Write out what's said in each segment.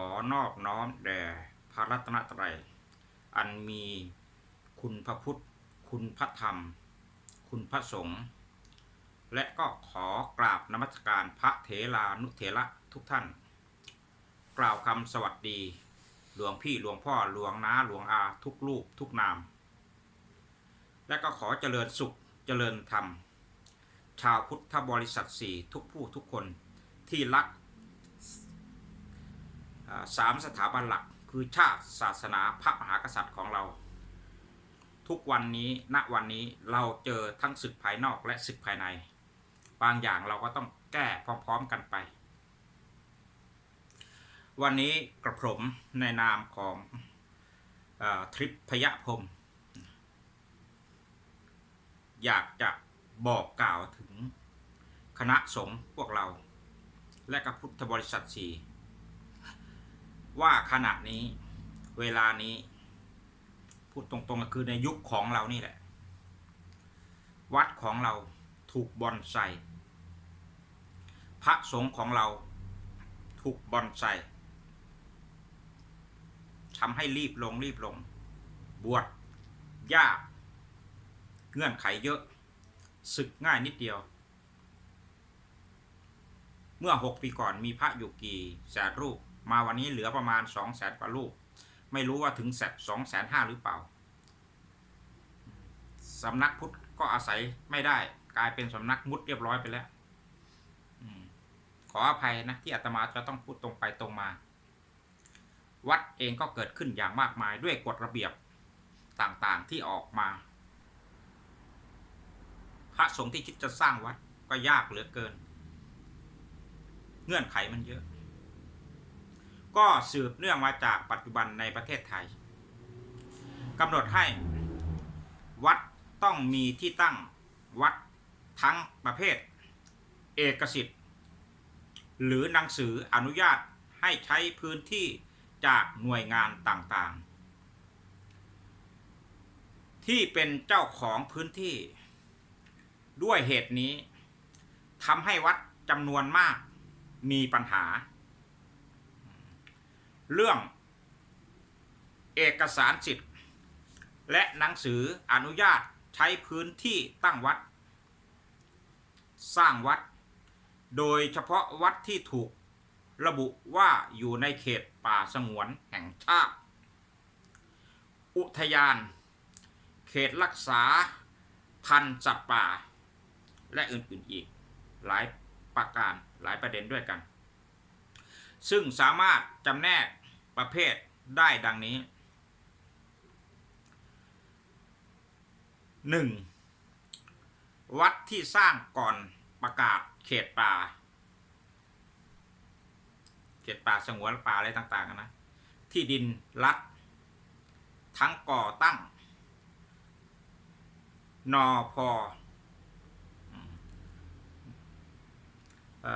อนอบน้อมแด่พระรัตนตรัย อันมีคุณพระพุทธ คุณพระธรรม คุณพระสงฆ์ และก็ขอกราบนมัสการพระเถรานุเถระทุกท่าน กล่าวคำสวัสดี หลวงพี่หลวงพ่อหลวงน้าหลวงอาทุกรูปทุกนาม และก็ขอเจริญสุขเจริญธรรม ชาวพุทธบริษัทสี่ทุกผู้ทุกคนที่รัก สามสถาบันหลักคือชาติศาสนาพระมหากษัตริย์ของเรา ทุกวันนี้ณวันนี้เราเจอทั้งศึกภายนอกและศึกภายใน บางอย่างเราก็ต้องแก้พร้อมๆกันไป วันนี้กระผมในนามของอทริปพยพรมอยากจะบอกกล่าวถึงคณะสงฆ์พวกเรา และกับพุทธบริษัทสี่ ว่าขณะนี้ เวลานี้ พูดตรงๆก็คือในยุคของเรานี่แหละ วัดของเราถูกบอนไซพระสงฆ์ของเราถูกบอนไซทำให้รีบลงรีบลง บวชยาก เงื่อนไขเยอะ ศึกง่ายนิดเดียว เมื่อหกปีก่อนมีพระอยู่กี่แสนรูป มาวันนี้เหลือประมาณสองแสนกว่ารูปไม่รู้ว่าถึงแสนสองแสนห้าหรือเปล่าสำนักพุทธก็อาศัยไม่ได้ กลายเป็นสำนักมุดเรียบร้อยไปแล้วอขออภัยนะที่อาตมาจะต้องพูดตรงไปตรงมา วัดเองก็เกิดขึ้นอย่างมากมายด้วยกฎระเบียบต่างๆที่ออกมา พระสงฆ์ที่คิดจะสร้างวัดก็ยากเหลือเกิน เงื่อนไขมันเยอะ ก็สืบเนื่องมาจากปัจจุบันในประเทศไทยกำหนดให้วัดต้องมีที่ตั้งวัดทั้งประเภท เอกสิทธิ์ หรือหนังสืออนุญาตให้ใช้พื้นที่จากหน่วยงานต่างๆ ที่เป็นเจ้าของพื้นที่ ด้วยเหตุนี้ทำให้วัดจำนวนมากมีปัญหา เรื่องเอกสารสิทธิ์ และหนังสืออนุญาตใช้พื้นที่ตั้งวัด สร้างวัด โดยเฉพาะวัดที่ถูกระบุว่าอยู่ในเขตป่าสงวนแห่งชาติ อุทยาน เขตรักษาพันธุ์สัตว์ป่า และอื่นๆอีกหลายประการหลายประเด็นด้วยกัน ซึ่งสามารถจำแนกประเภทได้ดังนี้ 1. วัดที่สร้างก่อนประกาศเขตป่า เขตป่าสงวนป่าอะไรต่างๆนะที่ดินรัฐ ทั้งก่อตั้ง นอพออ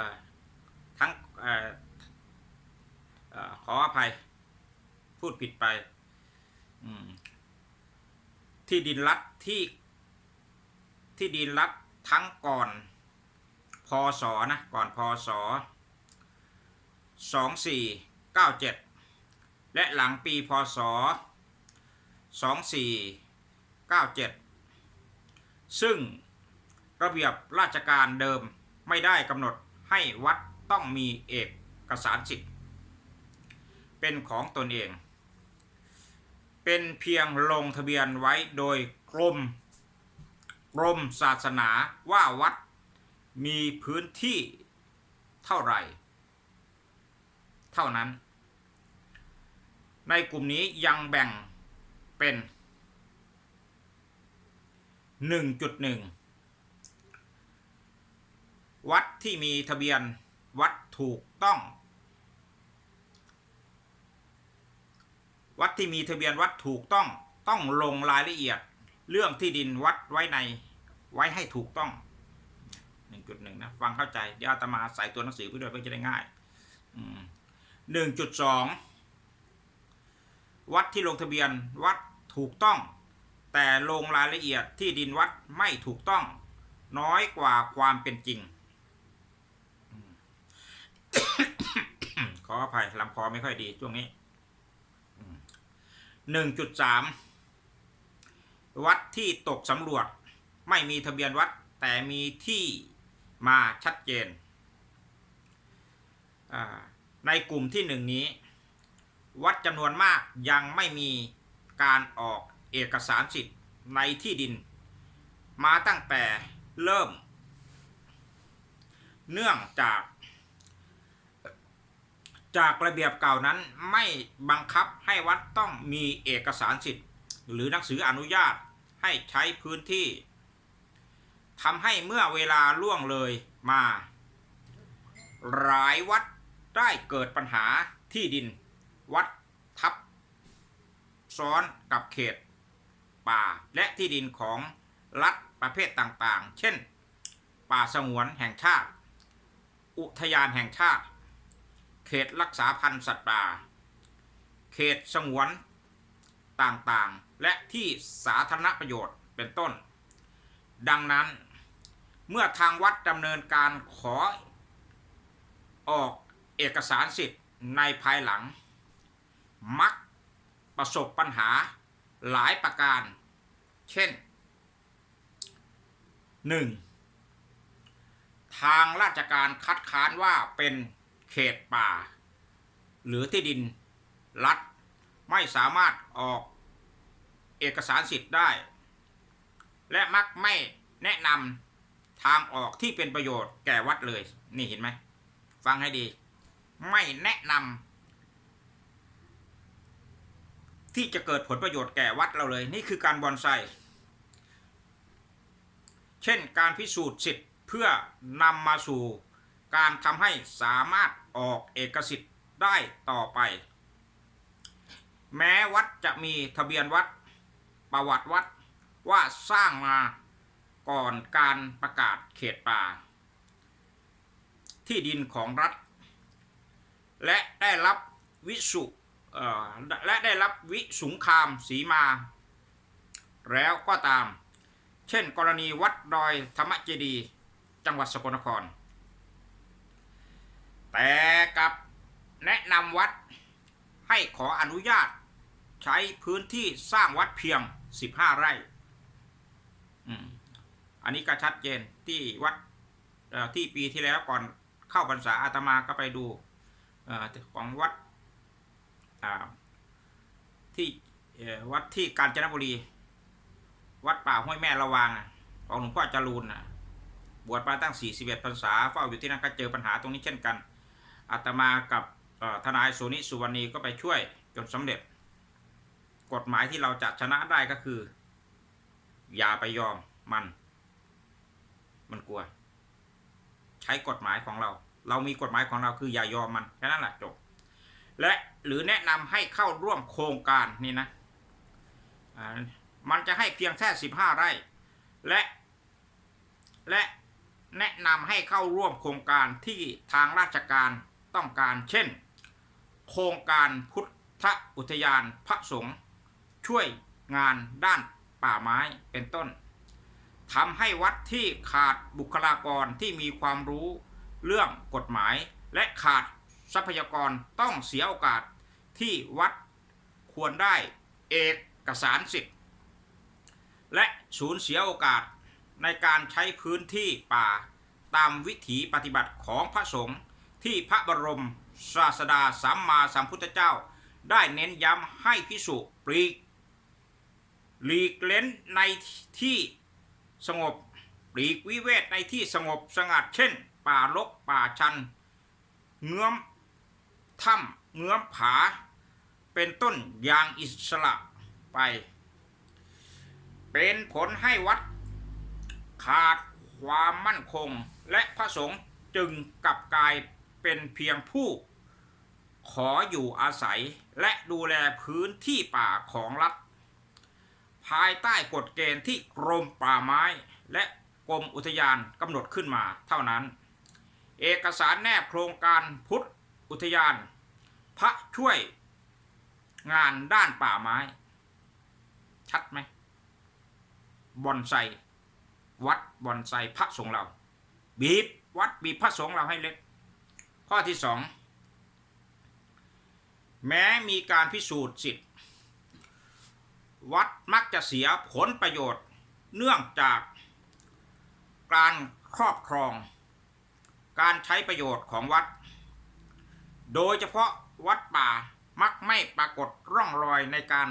ทั้งเออเอ่อขออภัย พูดผิดไป อืม ที่ดินรัฐที่ ที่ดินรัฐทั้งก่อนพศนะก่อนพศสองสี่เก้าเจ็ดและหลังปีพศสองสี่เก้าเจ็ดซึ่งระเบียบราชการเดิมไม่ได้กำหนดให้วัดต้องมีเอกสารสิทธิ์ เป็นของตนเอง เป็นเพียงลงทะเบียนไว้โดยกรมกรมศาสนาว่าวัดมีพื้นที่เท่าไหร่ เท่านั้น ในกลุ่มนี้ยังแบ่งเป็น 1.1 วัดที่มีทะเบียนวัดถูกต้อง วัดที่มีทะเบียนวัดถูกต้องต้องลงรายละเอียด เรื่องที่ดินวัดไว้ในไว้ให้ถูกต้อง 1.1 นะฟังเข้าใจ เดี๋ยวอาตมาใส่ตัวหนังสือไปด้วยเพื่อจะได้ง่าย 1.2 วัดที่ลงทะเบียนวัดถูกต้อง แต่ลงรายละเอียดที่ดินวัดไม่ถูกต้อง น้อยกว่าความเป็นจริง ขอออภัยลำคอไม่ค่อยดีช่วงนี้ หนึ่งจุดสามวัดที่ตกสำรวจไม่มีทะเบียนวัดแต่มีที่มาชัดเจน ในกลุ่มที่หนึ่งนี้ วัดจำนวนมากยังไม่มีการออกเอกสารสิทธิ์ในที่ดิน มาตั้งแต่เริ่ม เนื่องจาก จากระเบียบเก่านั้นไม่บังคับให้วัดต้องมีเอกสารสิทธิ์ หรือหนังสืออนุญาตให้ใช้พื้นที่ทำให้เมื่อเวลาล่วงเลยมา หลายวัดได้เกิดปัญหาที่ดิน วัดทับ ซ้อนกับเขต ป่าและที่ดินของรัฐประเภทต่างๆ เช่น ป่าสงวนแห่งชาติ อุทยานแห่งชาติ เขตรักษาพันธุ์สัตว์ป่า เขตสงวนต่างๆ และที่สาธารณประโยชน์เป็นต้น ดังนั้นเมื่อทางวัดดำเนินการขอออกเอกสารสิทธิ์ในภายหลัง มักประสบปัญหาหลายประการ เช่น 1. ทางราชการคัดค้านว่าเป็น เขตป่า หรือที่ดิน รัฐ ไม่สามารถออกเอกสารสิทธิ์ได้ และมักไม่แนะนำทางออกที่เป็นประโยชน์แก่วัดเลย นี่เห็นไหม ฟังให้ดี ไม่แนะนำที่จะเกิดผลประโยชน์แก่วัดเราเลย นี่คือการบอนไซเช่นการพิสูจน์สิทธิ์เพื่อนำมาสู่การทำให้สามารถ ออกเอกสิทธิ์ได้ต่อไป แม้วัดจะมีทะเบียนวัดประวัติวัดว่าสร้างมาก่อนการประกาศเขตป่า ที่ดินของรัฐ และได้รับวิสุและได้รับวิสุงคามสีมา แล้วก็ตาม เช่นกรณีวัดดอยธรรมเจดี จังหวัดสกลนคร แต่กับแนะนำวัดให้ขออนุญาต ใช้พื้นที่สร้างวัดเพียง 15 ไร่ อันนี้ก็ชัดเจนที่วัดที่ปีที่แล้วก่อนเข้าพรรษาอาตมาก็ไปดูอของวัดที่วัดที่กาญจนบุรี วัดป่าห้วยแม่ระวางของหลวงพ่อจรูนบวชมาตั้ง 41พรรษาเฝ้าอยู่ที่นั่นก็เจอปัญหาตรงนี้เช่นกัน อาตมากับทนายโสนิสุวรรณีก็ไปช่วยจนสำเร็จ กฎหมายที่เราจะชนะได้ก็คือ อย่าไปยอมมัน มันกลัว ใช้กฎหมายของเรา เรามีกฎหมายของเราคืออย่ายอมมันแค่นั้นแหละจบ และหรือแนะนำให้เข้าร่วมโครงการนี่นะมันจะให้เพียงแค่สิบห้าไร่ และ และแนะนำให้เข้าร่วมโครงการที่ทางราชการ ต้องการ เช่น โครงการพุทธอุทยานพระสงฆ์ช่วยงานด้านป่าไม้เป็นต้นทำให้วัดที่ขาดบุคลากรที่มีความรู้เรื่องกฎหมาย และขาดทรัพยากรต้องเสียโอกาสที่วัดควรได้เอกสารสิทธิ์ และสูญเสียโอกาสในการใช้พื้นที่ป่าตามวิถีปฏิบัติของพระสงฆ์ ที่พระบรมศาสดาสัมมาสัมพุทธเจ้า ได้เน้นย้ำให้พิสุปลีกหลีกเล้นในที่สงบปลีกวิเวกในที่สงบสงัดเช่น ป่ารกป่าชัน เงื้อมถ้ำเงื้อมผา เป็นต้นอย่างอิสระไป เป็นผลให้วัด ขาดความมั่นคงและพระสงฆ์จึงกลับกลาย เป็นเพียงผู้ขออยู่อาศัยและดูแลพื้นที่ป่าของรัฐ ภายใต้กฎเกณฑ์ที่กรมป่าไม้และกรมอุทยานกำหนดขึ้นมาเท่านั้น เอกสารแนบโครงการพุทธอุทยาน พระช่วยงานด้านป่าไม้ ชัดไหมบอนไซ วัดบอนไซพระสงฆ์เรา บีบ วัดบีบพระสงฆ์เราให้เล็ก ข้อที่สองแม้มีการพิสูจน์สิทธิ์ วัดมักจะเสียผลประโยชน์เนื่องจากการครอบครอง การใช้ประโยชน์ของวัด โดยเฉพาะวัดป่ามักไม่ปรากฏร่องรอยในการ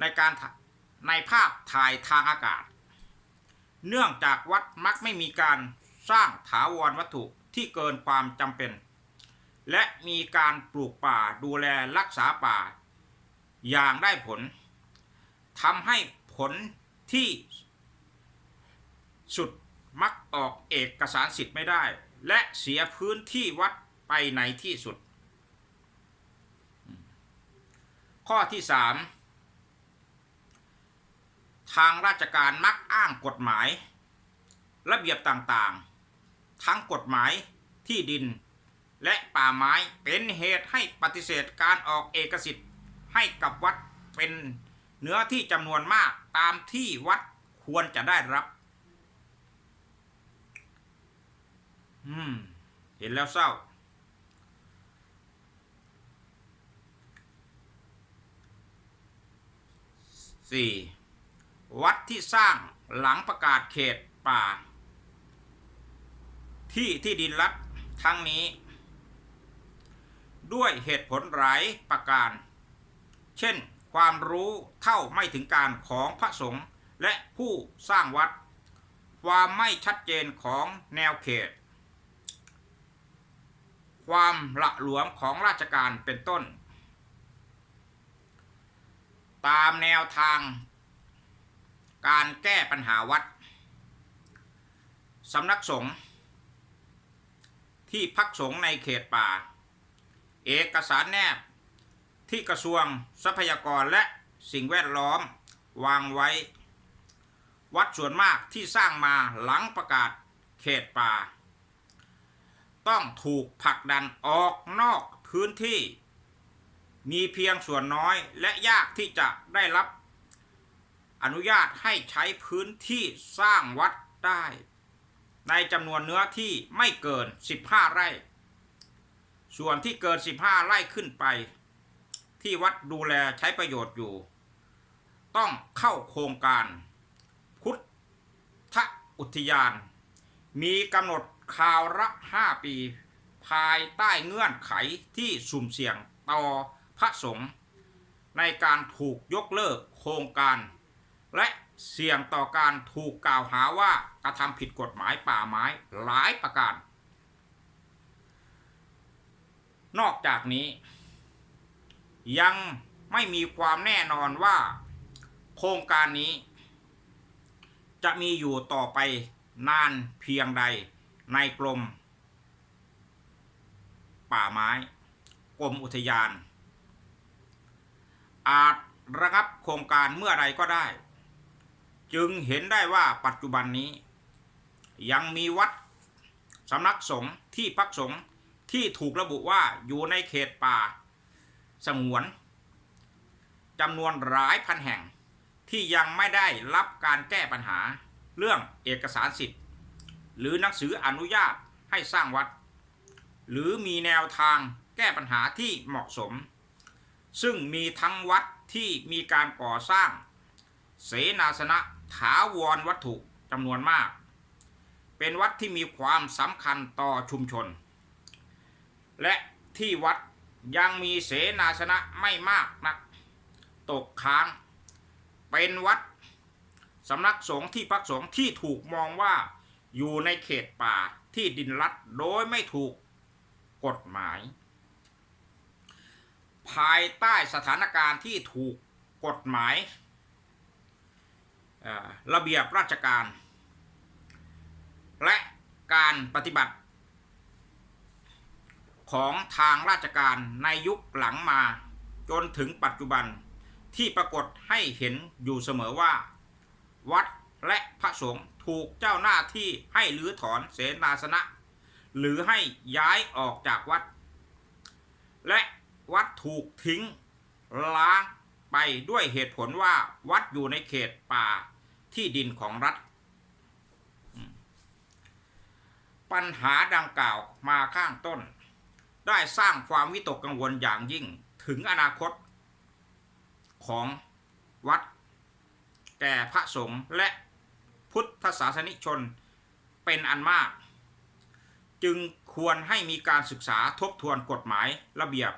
ในการในภาพถ่ายทางอากาศ เนื่องจากวัดมักไม่มีการสร้างถาวรวัตถุ ที่เกินความจำเป็น และมีการปลูกป่าดูแลรักษาป่า อย่างได้ผลทำให้ผลที่สุดมักออกเอกสารสิทธิ์ไม่ได้ และเสียพื้นที่วัดไปในที่สุด ข้อที่สามทางราชการมักอ้างกฎหมาย ระเบียบต่างๆ ทั้งกฎหมายที่ดิน และป่าไม้เป็นเหตุให้ปฏิเสธการออกเอกสิทธิ์ให้กับวัดเป็นเนื้อที่จำนวนมากตามที่วัดควรจะได้รับ อืม เห็นแล้วเศร้า สี่ วัดที่สร้างหลังประกาศเขตป่า ที่ที่ดินรัฐทั้งนี้ ด้วยเหตุผลหลายประการ เช่น ความรู้เท่าไม่ถึงการของพระสงฆ์และผู้สร้างวัด ความไม่ชัดเจนของแนวเขต ความละหลวมของราชการเป็นต้น ตามแนวทางการแก้ปัญหาวัดสำนักสงฆ์ ที่พักสงฆ์ในเขตป่า เอกสารแนบที่กระทรวงทรัพยากรและสิ่งแวดล้อมวางไว้ วัดส่วนมากที่สร้างมาหลังประกาศเขตป่า ต้องถูกผลักดันออกนอกพื้นที่ มีเพียงส่วนน้อยและยากที่จะได้รับ อนุญาตให้ใช้พื้นที่สร้างวัดได้ ในจำนวนเนื้อที่ไม่เกิน 15 ไร่ ส่วนที่เกิน 15 ไร่ขึ้นไป ที่วัดดูแลใช้ประโยชน์อยู่ ต้องเข้าโครงการ พุทธอุทยาน มีกำหนดคาวละ5 ปี ภายใต้เงื่อนไขที่สุ่มเสี่ยงต่อพระสงฆ์ในการถูกยกเลิกโครงการ และ เสี่ยงต่อการถูกกล่าวหาว่ากระทำผิดกฎหมายป่าไม้หลายประการ นอกจากนี้ ยังไม่มีความแน่นอนว่า โครงการนี้ จะมีอยู่ต่อไปนานเพียงใดในกรม ป่าไม้กรมอุทยาน อาจระงับโครงการเมื่อไรก็ได้ จึงเห็นได้ว่าปัจจุบันนี้ ยังมีวัดสำนักสงฆ์ที่พักสงฆ์ที่ถูกระบุว่าอยู่ในเขตป่า สงวนจำนวนหลายพันแห่งที่ยังไม่ได้รับการแก้ปัญหา เรื่องเอกสารสิทธิ์ หรือหนังสืออนุญาตให้สร้างวัด หรือมีแนวทางแก้ปัญหาที่เหมาะสม ซึ่งมีทั้งวัดที่มีการก่อสร้าง เสนาสนะ ถาวรวัตถุจำนวนมาก เป็นวัดที่มีความสำคัญต่อชุมชน และที่วัดยังมีเสนาสนะไม่มากนัก ตกค้าง เป็นวัดสำนักสงฆ์ที่พักสงฆ์ที่ถูกมองว่าอยู่ในเขตป่าที่ดินรัฐโดยไม่ถูกกฎหมาย ภายใต้สถานการณ์ที่ถูกกฎหมาย ระเบียบราชการ และการปฏิบัติ ของทางราชการในยุคหลังมาจนถึงปัจจุบันที่ปรากฏให้เห็นอยู่เสมอว่า วัดและพระสงฆ์ถูกเจ้าหน้าที่ให้รื้อถอนเสนาสนะ หรือให้ย้ายออกจากวัด และวัดถูกทิ้งล้างไปด้วยเหตุผลว่าวัดอยู่ในเขตป่า ที่ดินของรัฐ ปัญหาดังกล่าวมาข้างต้น ได้สร้างความวิตกกังวลอย่างยิ่งถึงอนาคตของวัด แก่พระสงฆ์และพุทธศาสนิกชนเป็นอันมาก จึงควรให้มีการศึกษาทบทวนกฎหมายระเบียบ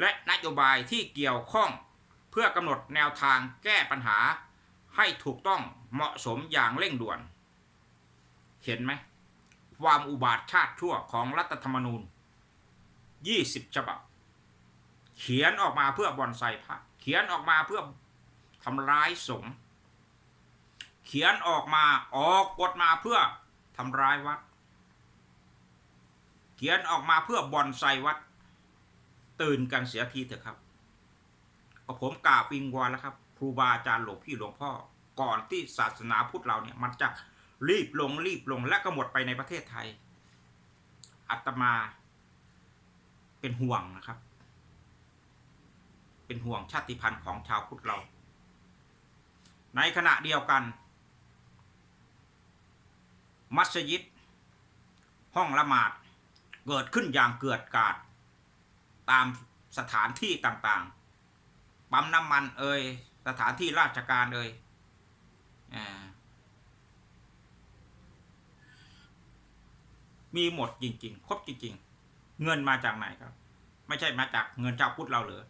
และนโยบายที่เกี่ยวข้องเพื่อกำหนดแนวทางแก้ปัญหา ให้ถูกต้องเหมาะสมอย่างเร่งด่วน เห็นไหม ความอุบาทชาติชั่วของรัฐธรรมนูญ 20 ฉบับ เขียนออกมาเพื่อบอนไซพระเขียนออกมาเพื่อทำร้ายสงฆ์เขียนออกมาออกกฎมาเพื่อทำร้ายวัด เขียนออกมาเพื่อบอนไซวัด ตื่นกันเสียทีเถอะครับก็ผมกราบวิงวอนแล้วครับ รูบาอาจารย์หลวงพี่หลวงพ่อ ก่อนที่ศาสนาพุทธเราเนี่ยมันจะรีบลงรีบลงและก็หมดไปในประเทศไทย อัตมาเป็นห่วงนะครับ เป็นห่วงชาติพันธุ์ของชาวพุทธเรา ในขณะเดียวกัน มัสยิด ห้องละหมาดเกิดขึ้นอย่างเกิดกาดตามสถานที่ต่างๆ ปั๊มน้ำมันเอ่ย สถานที่ราชการเอ่ยมีหมดจริง ๆ ครบจริง ๆ เงินมาจากไหนครับ ไม่ใช่มาจากเงินเจ้าพุทธเราเหรอ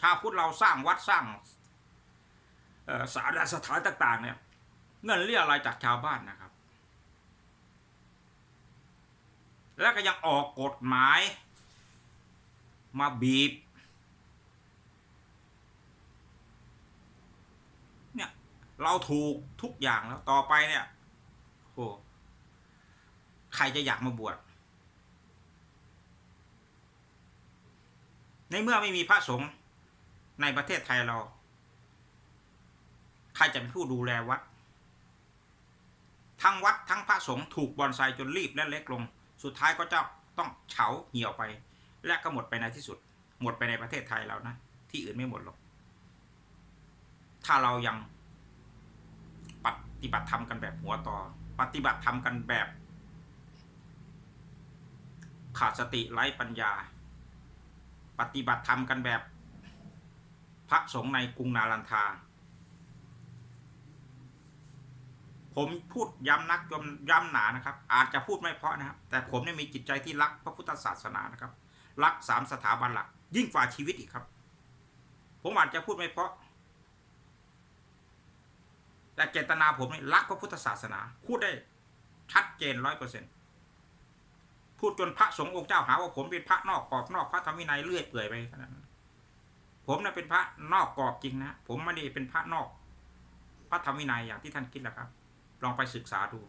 ชาวพุทธเราสร้างวัดสร้างสาราสถานต่าง ๆ เนี่ย เงินเรียอะไรจากชาวบ้านนะครับ แล้วก็ยังออกกฎหมาย มาบีบ เนี่ย เราถูกทุกอย่างแล้วต่อไปเนี่ยโอ้ใครจะอยากมาบวชในเมื่อไม่มีพระสงฆ์ในประเทศไทยเรา ใครจะเป็นผู้ดูแลวัด ทั้งวัดทั้งพระสงฆ์ถูกบอนไซจนรีบและเล็กลง สุดท้ายก็จะต้องเฉาเหี่ยวไป และก็หมดไปในที่สุด หมดไปในประเทศไทยเรานะ ที่อื่นไม่หมดหรอก ถ้าเรายัง ฏิบัติธรรมกันแบบหัวต่อ ปฏิบัติธรรมกันแบบ ขาดสติไร้ปัญญา ปฏิบัติธรรมกันแบบ พระสงฆ์ในกรุงนาลันทา ผมพูดย้ำนักย้ำย้ำหนานะครับ อาจจะพูดไม่เพราะนะครับ แต่ผมเนี่ยมีจิตใจที่รักพระพุทธศาสนานะครับ รักสามสถาบันหลัก ยิ่งฝ่าชีวิตอีกครับ ผมอาจจะพูดไม่เพราะ แต่เจตนาผมนี่รักพระพุทธศาสนาพูดได้ชัดเจนร้อยเปอร์เซ็นพูดจนพระสงฆ์องค์เจ้าหาว่าผมเป็นพระนอกกรอบนอกพระธรรมวินัยเลื่อยเปื่อยไปขนาดนั้นผมน่ะเป็นพระนอกกรอบจริงนะผมไม่ได้เป็นพระนอก พระธรรมวินัยอย่างที่ท่านคิดแหละครับ ลองไปศึกษาดู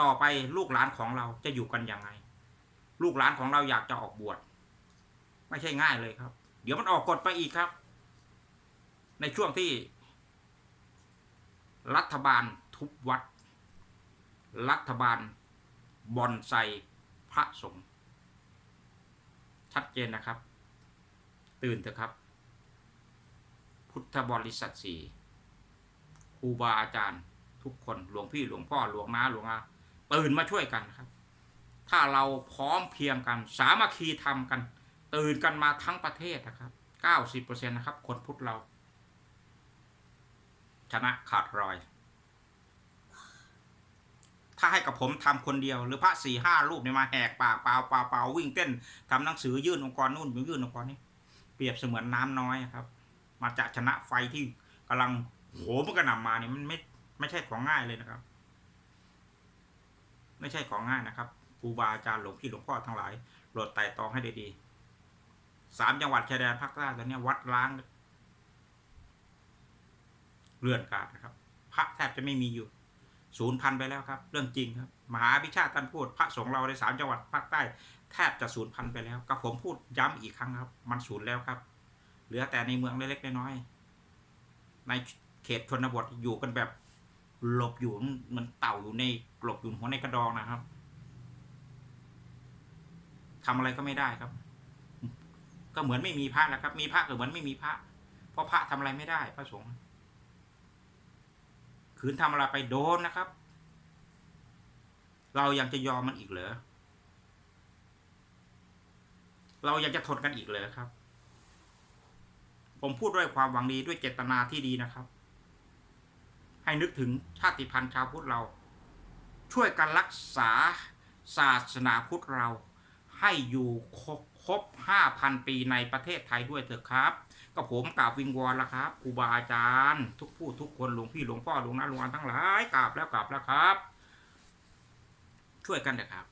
ต่อไปลูกหลานของเราจะอยู่กันยังไง ลูกหลานของเราอยากจะออกบวชไม่ใช่ง่ายเลยครับ เดี๋ยวมันออกกฎไปอีกครับ ในช่วงที่ รัฐบาลทุบวัด รัฐบาลบอนไซพระสงฆ์ชัดเจนนะครับ ตื่นเถอะครับ พุทธบริษัทสี่ครูบาอาจารย์ทุกคนหลวงพี่หลวงพ่อหลวงน้าหลวงอาตื่นมาช่วยกันครับ ถ้าเราพร้อมเพียงกัน สามัคคีทำกัน ตื่นกันมาทั้งประเทศนะครับเก้าสิบเปอร์เซ็นต์นะครับ คนพุทธเรา ชนะขาดรอย ถ้าให้กับผมทำคนเดียว หรือพระสี่ห้ารูปเนี่ยมาแหกปากเปล่าเปล่าเปล่าวิ่งเต้นทำหนังสือยื่นองค์กรนู่นยื่นองค์กรนี้ เปรียบเสมือนน้ำน้อยครับ มาจะชนะไฟที่กำลังโหมกระหน่ำมาเนี่ยมันไม่ไม่ใช่ของง่ายเลยนะครับ ไม่ใช่ของง่ายนะครับครูบาอาจารย์หลวงพี่หลวงพ่อทั้งหลายโปรดไต่ตองให้ดีๆสามจังหวัดชายแดนภาคใต้ตอนนี้วัดล้าง เลื่อนการนะครับ พระแทบจะไม่มีอยู่ศูนย์พันไปแล้วครับ เรื่องจริงครับ มหาพิชาติท่านพูด พระสงฆ์เราในสามจังหวัดภาคใต้แทบจะศูนย์พันไปแล้วก็ผมพูดย้ำอีกครั้งครับ มันศูนย์แล้วครับ เหลือแต่ในเมืองเล็กๆน้อยๆในเขตชนบทอยู่กันแบบหลบอยู่เหมือนเต่าอยู่ในหลบอยู่หัวในกระดองนะครับทำอะไรก็ไม่ได้ครับ ก็เหมือนไม่มีพระแหละครับ มีพระก็เหมือนไม่มีพระ เพราะพระทำอะไรไม่ได้พระสงฆ์ ขืนทำอะไรไปโดนนะครับ เรายังจะยอมมันอีกเหรอเรายังจะทนกันอีกเหรอครับ ผมพูดด้วยความหวังดีด้วยเจตนาที่ดีนะครับ ให้นึกถึงชาติพันธุ์ชาวพุทธเรา ช่วยกันรักษาศาสนาพุทธเรา ให้อยู่ครบครบห้าพันปีในประเทศไทยด้วยเถอะครับ ก็ผมกราบวิงวอนแล้วครับครูบาอาจารย์ ทุกผู้ทุกคนหลวงพี่หลวงพ่อหลวงนาหลวงอาทั้งหลายกราบแล้วกราบแล้วครับ ช่วยกันเถอะครับ